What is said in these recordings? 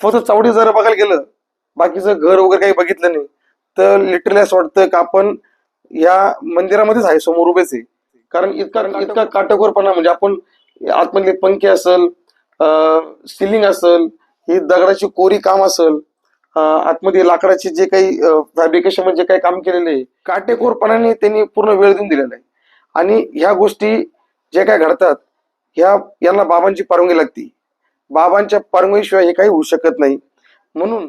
फक्त चावडी जर बघायला गेलं बाकीचं घर वगैरे काही बघितलं नाही तर लिटरली असं वाटतं का आपण या मंदिरामध्येच आहे समोर उभेच आहे. कारण इतका इतका काटेकोरपणा म्हणजे आपण आतमधले पंखे असल सिलिंग असल ही दगडाची कोरी काम असल आतमध्ये लाकडाचे जे काही फॅब्रिकेशनमध्ये जे काही काम केलेले आहे काटेकोरपणाने त्यांनी पूर्ण वेळ देऊन दिलेला आहे. आणि ह्या गोष्टी जे काय घडतात ह्या यांना बाबांची परवानगी लागते. बाबांच्या परमेश्वर हे काही होऊ शकत नाही. म्हणून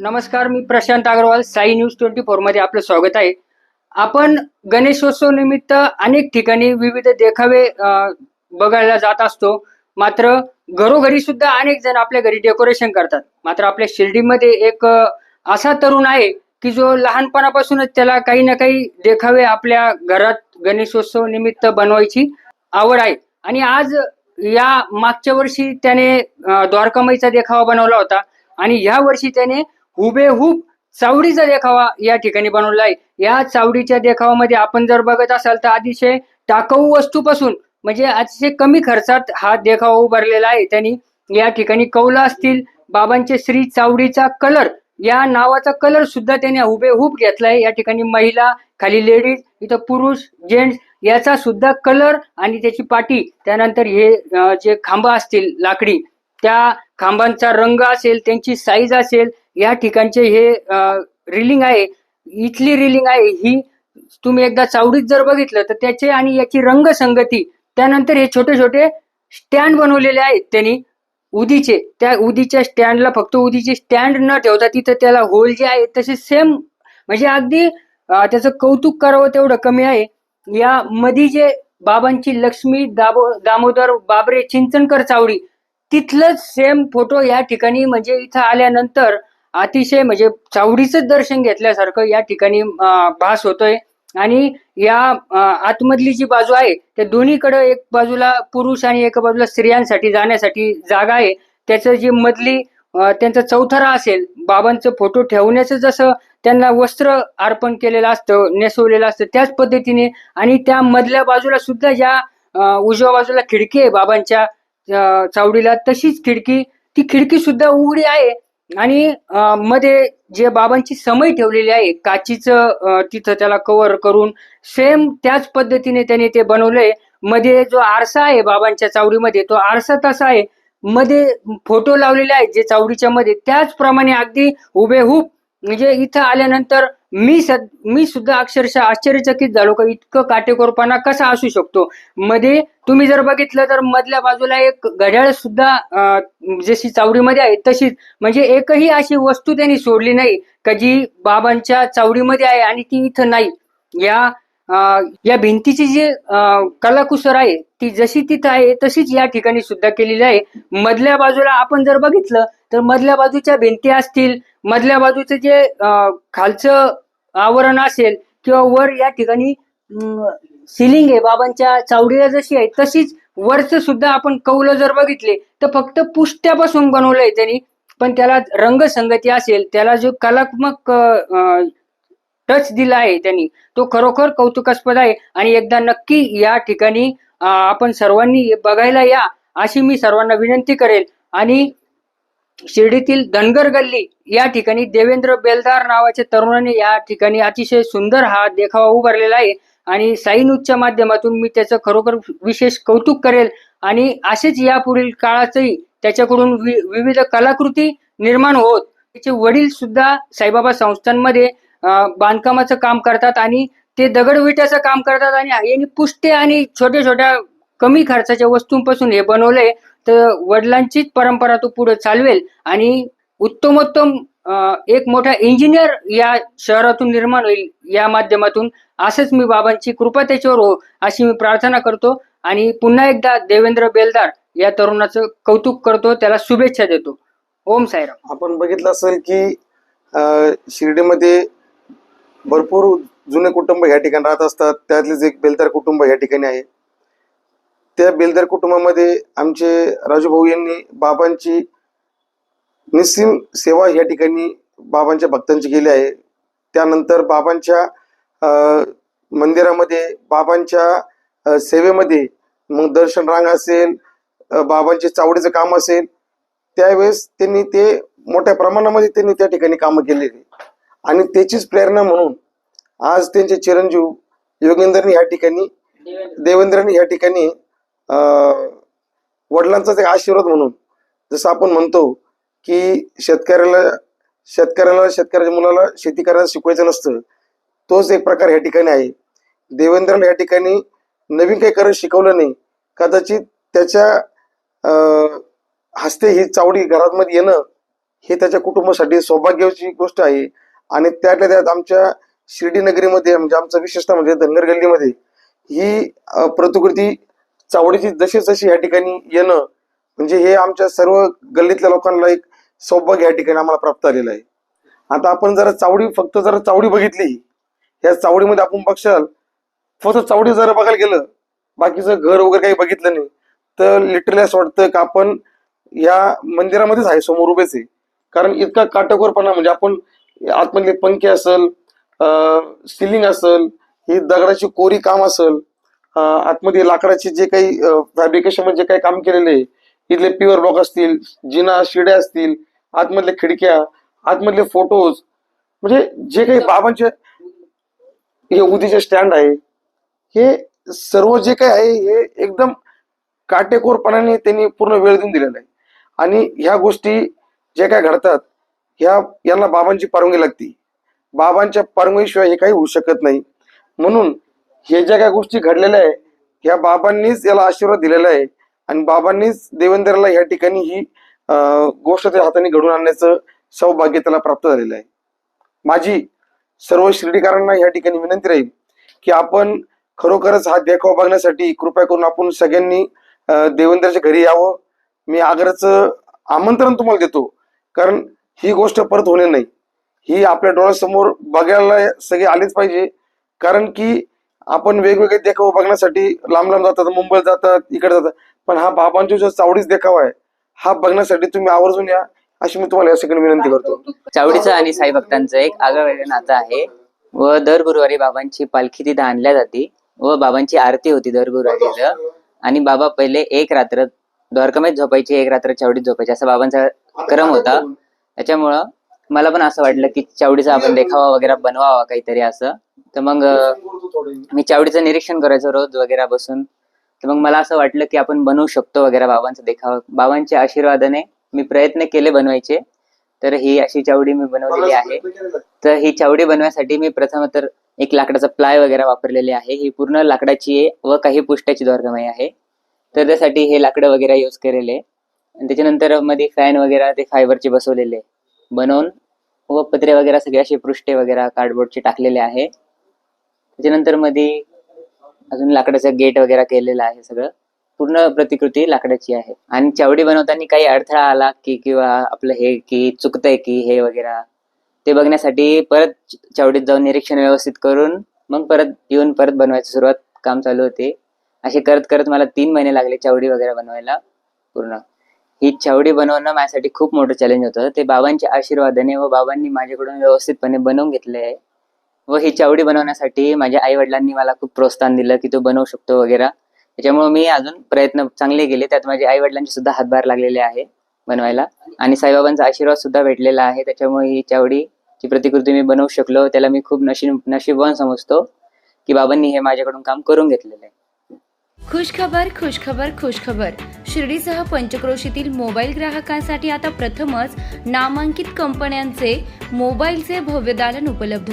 नमस्कार मी प्रशांत अग्रवाल साई न्यूज ट्वेंटी फोरमध्ये आपलं स्वागत आहे. आपण गणेशोत्सव निमित्त अनेक ठिकाणी विविध देखावे बघायला जात असतो. मात्र घरोघरी सुद्धा अनेक जण आपल्या घरी डेकोरेशन करतात. मात्र आपल्या शिर्डीमध्ये एक असा तरुण आहे की जो लहानपणापासूनच त्याला काही ना काही देखावे आपल्या घरात गणेशोत्सव निमित्त बनवायची आवड आहे. आणि आज या मागच्या वर्षी त्याने द्वारकामाईचा देखावा बनवला होता. आणि ह्या वर्षी त्याने हुबेहूब चावडीचा देखावा या ठिकाणी बनवला आहे. या चावडीच्या देखावामध्ये आपण जर बघत असाल तर अतिशय टाकाऊ वस्तूपासून म्हणजे अतिशय कमी खर्चात हा देखावा उभारलेला आहे. त्यांनी या ठिकाणी कौला असतील बाबांचे श्री चावडीचा कलर या नावाचा कलर सुद्धा त्यांनी हुबेहूब घेतलाय या ठिकाणी महिला खाली लेडीज इथं पुरुष जेंट्स याचा सुद्धा कलर आणि त्याची पाटी त्यानंतर हे जे खांब असतील लाकडी त्या खांबांचा रंग असेल त्यांची साईज असेल या ठिकाणचे हे रिलिंग आहे. इथली रिलिंग आहे. ही तुम्ही एकदा चावडीत जर बघितलं तर त्याचे आणि याची रंगसंगती त्यानंतर हे छोटे छोटे स्टँड बनवलेले आहेत त्यांनी उदीचे. त्या उदीच्या स्टँडला फक्त उदीचे स्टँड न ठेवता तिथं त्याला होल जे आहे तसे सेम म्हणजे अगदी त्याचं कौतुक करावं तेवढं कमी आहे. या मधी जे बाबांची लक्ष्मी दाबो दामोदर बाबरे चिंचणकर चावडी तिथलंच सेम फोटो या ठिकाणी म्हणजे इथं आल्यानंतर अतिशय म्हणजे चावडीचं दर्शन घेतल्यासारखं या ठिकाणी भास होतोय. आणि या आतमधली जी बाजू आहे त्या दोन्हीकडे एक बाजूला पुरुष आणि एका बाजूला स्त्रियांसाठी जाण्यासाठी जागा आहे. त्याचं जी मधली त्यांचा चौथरा असेल बाबांचं फोटो ठेवण्याचं जसं त्यांना वस्त्र अर्पण केलेलं असतं नेसवलेलं असतं त्याच पद्धतीने आणि त्या मधल्या बाजूला सुद्धा ज्या उजव्या बाजूला खिडकी आहे बाबांच्या चावडीला तशीच खिडकी ती खिडकी सुद्धा उघडी आहे. आणि मध्ये जे बाबांची समय ठेवलेली आहे काचीचं तिथं त्याला कव्हर करून सेम त्याच पद्धतीने त्याने ते बनवलंय. मध्ये जो आरसा आहे बाबांच्या चावडीमध्ये तो आरसा तसा आहे. मध्ये फोटो लावलेले आहेत जे चावडीच्या मध्ये त्याचप्रमाणे अगदी हुबेहूब म्हणजे इथं आल्यानंतर मी सद मी सुद्धा अक्षरशः आश्चर्यचकित झालो का इतकं काटेकोरपणा कसा असू शकतो? मध्ये तुम्ही जर बघितलं तर मधल्या बाजूला एक घड्याळ सुद्धा जशी चावडीमध्ये आहे तशीच. म्हणजे एकही अशी वस्तू त्यांनी सोडली नाही का जी बाबांच्या चावडीमध्ये आहे आणि ती इथं नाही. या या भिंतीची जी कलाकुसर आहे ती जशी तिथं आहे तशीच या ठिकाणी सुद्धा केलेली आहे. मधल्या बाजूला आपण जर बघितलं तर मधल्या बाजूच्या भिंती असतील. मधल्या बाजूचं जे खालचं आवरण असेल किंवा वर या ठिकाणी सिलिंग आहे बाबांच्या चावडीला जशी आहे तशीच वरच सुद्धा आपण कौल जर बघितले तर फक्त पुष्ट्यापासून बनवलंय त्यांनी. पण त्याला रंगसंगती असेल त्याला जो कलात्मक टच दिला आहे त्यांनी तो खरोखर कौतुकास्पद आहे. आणि एकदा नक्की या ठिकाणी आपण सर्वांनी बघायला या अशी मी सर्वांना विनंती करेल. आणि शिर्डीतील धनगर गल्ली या ठिकाणी देवेंद्र बेलदार नावाच्या तरुणाने या ठिकाणी अतिशय सुंदर हा देखावा उभारलेला आहे. आणि साईन्यूजच्या माध्यमातून मी त्याचं खरोखर विशेष कौतुक करेल. आणि असेच यापुढील काळातही त्याच्याकडून वि- विविध कलाकृती निर्माण होत. त्याचे वडील सुद्धा साईबाबा संस्थांमध्ये बांधकामाचं काम करतात आणि ते दगडविट्याचं काम करतात आणि यांनी पुष्टे आणि छोट्या छोट्या कमी खर्चाच्या वस्तूंपासून हे बनवलंय. तर वडिलांचीच परंपरा तो पुढे चालवेल आणि उत्तमोत्तम एक मोठा इंजिनियर या शहरातून निर्माण होईल या माध्यमातून. असंच मी बाबांची कृपा त्याच्यावर हो अशी मी प्रार्थना करतो. आणि पुन्हा एकदा देवेंद्र बेलदार या तरुणाचं कौतुक करतो त्याला शुभेच्छा देतो. ओम साईराम. आपण बघितलं असेल की शिर्डीमध्ये भरपूर जुने कुटुंब या ठिकाणी राहत असतात. त्यातलेच एक बेलदार कुटुंब या ठिकाणी आहे. त्या बेलदार कुटुंबामध्ये आमचे राजूभाऊ यांनी बाबांची निस्सीम सेवा या ठिकाणी बाबांच्या भक्तांची केली आहे. त्यानंतर बाबांच्या मंदिरामध्ये बाबांच्या सेवेमध्ये मग दर्शन रांग असेल बाबांचे चावडीचं काम असेल त्यावेळेस त्यांनी ते मोठ्या प्रमाणामध्ये त्यांनी त्या ठिकाणी कामं केलेली. आणि त्याचीच प्रेरणा म्हणून आज त्यांचे चिरंजीव योगेंद्रनी या ठिकाणी देवेंद्रनी या ठिकाणी वडिलांचाच एक आशीर्वाद म्हणून जसं आपण म्हणतो की शेतकऱ्याला शेतकऱ्याला शेतकऱ्याच्या मुलाला शेती करायला शिकवायचं नसतं. तोच एक प्रकार या ठिकाणी आहे. देवेंद्रला या ठिकाणी नवीन काही करत शिकवलं नाही. कदाचित त्याच्या हस्ते ही चावडी घरामध्ये येणं हे त्याच्या कुटुंबासाठी सौभाग्याची गोष्ट आहे. आणि त्यातल्या त्यात आमच्या शिर्डी नगरीमध्ये म्हणजे आमचं विशेषतः म्हणजे धनगर गल्लीमध्ये ही प्रतिकृती चावडीची जशी जशी या ठिकाणी येणं म्हणजे हे आमच्या सर्व गल्लीतल्या लोकांना एक सौभाग्य या ठिकाणी आम्हाला प्राप्त झालेलं आहे. आता आपण जरा चावडी फक्त जर चावडी बघितली या चावडीमध्ये आपण बघशाल फक्त चावडी जर बघायला गेलं बाकीचं घर वगैरे काही बघितलं नाही तर लिटरली असं वाटतं का आपण या मंदिरामध्येच आहे समोर उभेच आहे. कारण इतका काटेकोरपणा म्हणजे आपण आतमधले पंखे असल सिलिंग असल ही दगडाची कोरी काम असल आतमध्ये लाकडाचे जे काही फॅब्रिकेशनमध्ये जे काही काम केलेले आहे इथले प्युअर ब्लॉक असतील जिना शिड्या असतील आतमधल्या खिडक्या आतमधले फोटोज म्हणजे जे काही बाबांचे हे उदीचे स्टँड आहे हे सर्व जे काही आहे हे एकदम काटेकोरपणाने त्यांनी पूर्ण वेळ देऊन दिलेला आहे. आणि ह्या गोष्टी जे काय घडतात ह्या यांना बाबांची परवानगी लागते. बाबांच्या परवानगीशिवाय हे काही होऊ शकत नाही. म्हणून हे ज्या काही गोष्टी घडलेल्या आहे ह्या बाबांनीच याला आशीर्वाद दिलेला आहे. आणि बाबांनीच देवेंद्रला या ठिकाणी ही गोष्ट त्या हाताने घडून आणण्याचं सौभाग्य त्याला प्राप्त झालेलं आहे. माझी सर्व शिर्डीकरांना या ठिकाणी विनंती राहील की आपण खरोखरच हा देखाव बघण्यासाठी कृपया करून आपण सगळ्यांनी देवेंद्रच्या घरी यावं. मी आग्रहाचं आमंत्रण तुम्हाला देतो. कारण ही गोष्ट परत होणे नाही. ही आपल्या डोळ्यासमोर बघायला सगळे आलेच पाहिजे. कारण की आपण वेगवेगळे देखाव बघण्यासाठी लांब लांब जातात मुंबईत जातात इकडे जातात. पण हा बाबांचा जो चावडीच देखावा आहे हा बघण्यासाठी तुम्ही आवर्जून या अशी मी तुम्हाला या ठिकाणी विनंती करतो. चावडीचं आणि साई भक्तांचं एक आगळवेगळं नातं आहे व दर गुरुवारी बाबांची पालखी तिथं आणल्या जाते व बाबांची आरती होती दर गुरुवारी इथं. आणि बाबा पहिले एक रात्र द्वारकामध्ये झोपायचे एक रात्र चावडीत झोपायचे असा बाबांचा क्रम होता. त्याच्यामुळं मला पण असं वाटलं की चावडीचा आपण देखावा वगैरे बनवावा काहीतरी असं. तर मग मी चावडीचं निरीक्षण करायचो रोज वगैरे बसून. तर मग मला असं वाटलं की आपण बनवू शकतो वगैरे बाबांचा देखावा. बाबांच्या आशीर्वादाने मी प्रयत्न केले बनवायचे. तर ही अशी चावडी मी बनवलेली आहे. तर ही चावडी बनवण्यासाठी मी प्रथम तर एक लाकडाचा प्लाय वगैरे वापरलेले आहे. ही पूर्ण लाकडाची आहे व काही पुष्ट्याची द्वारकामाई आहे. तर त्यासाठी हे लाकडं वगैरे यूज केलेले. आणि त्याच्यानंतरमध्ये फॅन वगैरे ते फायबरचे बसवलेले. बनवून व पत्रे वगैरे सगळे असे पृष्ठे वगैरे कार्डबोर्डचे टाकलेले आहे. त्याच्यानंतरमध्ये अजून लाकडाचा गेट वगैरे केलेलं आहे सगळं. पूर्ण प्रतिकृती लाकडाची आहे. आणि चावडी बनवताना काही अडथळा आला की किंवा आपलं हे की चुकतंय की हे वगैरे. ते बघण्यासाठी परत चावडीत जाऊन निरीक्षण व्यवस्थित करून मग परत येऊन परत बनवायची सुरुवात काम चालू होते. असे करत करत मला तीन महिने लागले चावडी वगैरे बनवायला पूर्ण. ही चावडी बनवणं माझ्यासाठी खूप मोठं चॅलेंज होतं. ते बाबांच्या आशीर्वादाने व बाबांनी माझ्याकडून व्यवस्थितपणे बनवून घेतले आहे व ही चावडी बनवण्यासाठी माझ्या आई वडिलांनी मला खूप प्रोत्साहन दिलं की तू बनवू शकतो वगैरे. त्याच्यामुळे मी अजून प्रयत्न चांगले केले. त्यात माझ्या आई वडिलांचे सुद्धा हातभार लागलेले आहे बनवायला. आणि साईबाबांचा आशीर्वाद सुद्धा भेटलेला आहे. त्याच्यामुळे ही चावडीची प्रतिकृती मी बनवू शकलो. त्याला मी खूप नशीब नशीबवान समजतो की बाबांनी हे माझ्याकडून काम करून घेतलेलं आहे. खुशखबर खुश खबर. शिर्डीसह पंचक्रोशीतील मोबाईल ग्राहकांसाठी आता प्रथमच नामांकित कंपन्यांचे मोबाईलचे भव्य दालन उपलब्ध.